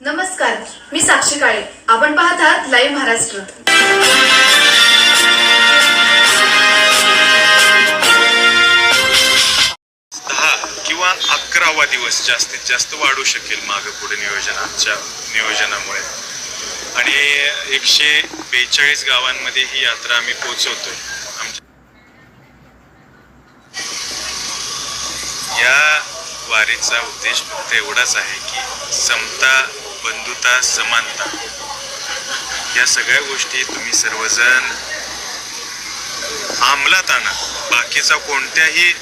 नमस्कार मी साक्षी काळे. आपण पाहत आहात लाईव्ह महाराष्ट्र दहा किंवा अकरावा दिवस जास्तीत जास्त वाढू शकेल मागं पुढे नियोजनाच्या नियोजनामुळे. आणि एकशे बेचाळीस गावांमध्ये ही यात्रा आम्ही पोहोचवतोय. आमच्या या वारीचा उद्देश फक्त एवढाच आहे की समता बंधुता समानता. या सगळ्या गोष्टी तुम्ही सर्वजण अंमलात आणा. बाकीचा कोणत्याही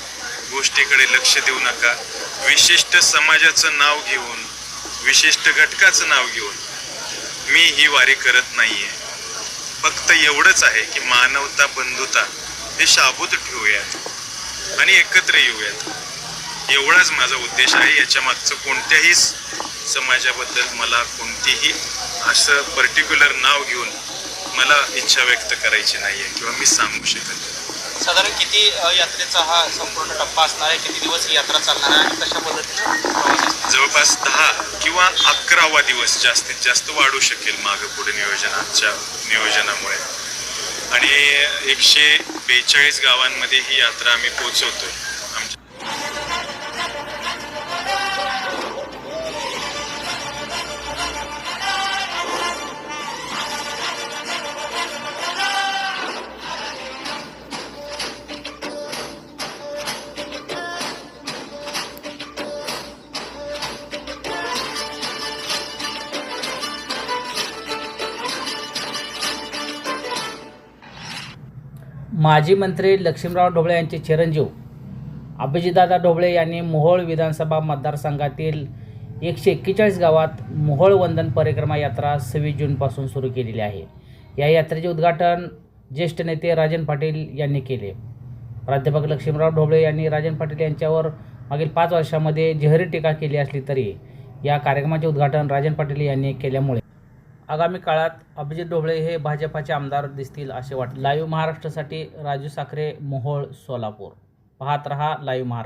गोष्टीकडे लक्ष देऊ नका. विशिष्ट समाजाचं नाव घेऊन विशिष्ट घटकाचं नाव घेऊन मी ही वारी करत नाहीये. फक्त एवढंच आहे की मानवता बंधुता हे शाबूत ठेवूयात आणि एकत्र येऊयात. एवढाच माझा उद्देश आहे. याच्या मागचं कोणत्याही समाजाबद्दल मला कोणतीही असं पर्टिक्युलर नाव घेऊन मला इच्छा व्यक्त करायची नाहीये किंवा मी सांगू शकत नाही. साधारण किती यात्रेचा हा संपूर्ण टप्पा असणार आहे? किती दिवस ही यात्रा चालणार आहे आणि कशा पद्धतीने जवळपास दहा किंवा अकरावा दिवस जास्तीत जास्त वाढू शकेल मागं पुढे नियोजनाच्या नियोजनामुळे. आणि एकशे बेचाळीस गावांमध्ये ही यात्रा आम्ही पोहोचवतोय. माजी मंत्री लक्ष्मीराव ढोबळे यांचे चिरंजीव अभिजितदादा ढोबळे यांनी मोहोळ विधानसभा मतदारसंघातील एकशे एक्केचाळीस गावात मोहोळ वंदन परिक्रमा यात्रा सव्वीस जूनपासून सुरू केलेली आहे. या यात्रेचे उद्घाटन ज्येष्ठ नेते राजन पाटील यांनी केले. प्राध्यापक लक्ष्मीराव ढोबळे यांनी राजन पाटील यांच्यावर मागील पाच वर्षामध्ये जहरी टीका केली असली तरी या कार्यक्रमाचे उद्घाटन राजन पाटील यांनी केल्यामुळे आगामी काळात अभिजित ढोबळे हे भाजपाचे आमदार दिसतील असे वाटते. लाईव्ह महाराष्ट्रासाठी राजू साखरे मोहोळ सोलापूर. पाहत रहा लाईव्ह महाराष्ट्र.